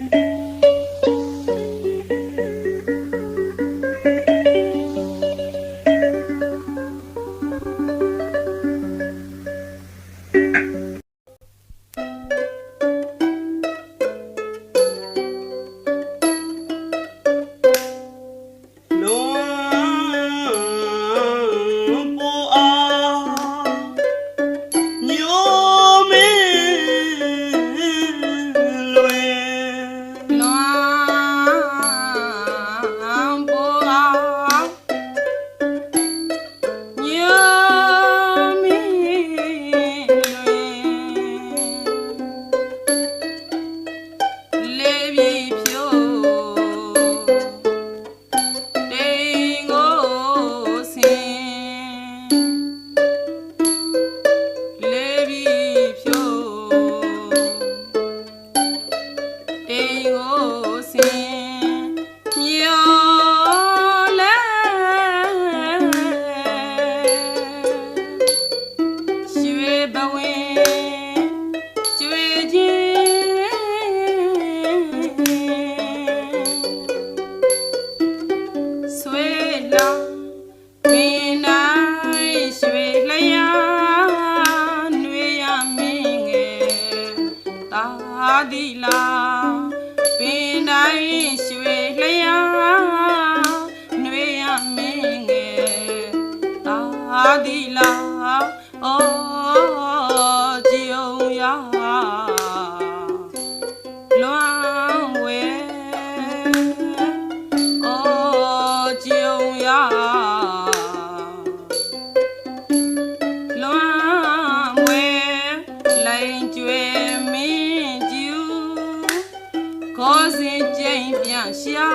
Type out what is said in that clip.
thank you. ဒီလာပင်တိုင်းရွှေလျာနှွေရမင်းငယ်တာဒီလာအော်ကြည်အောင်ရလွမ်းဝဲအော်ကြည်အောင်ရ ခေါ်စဉ်ကျိန်ပြန်ရှာ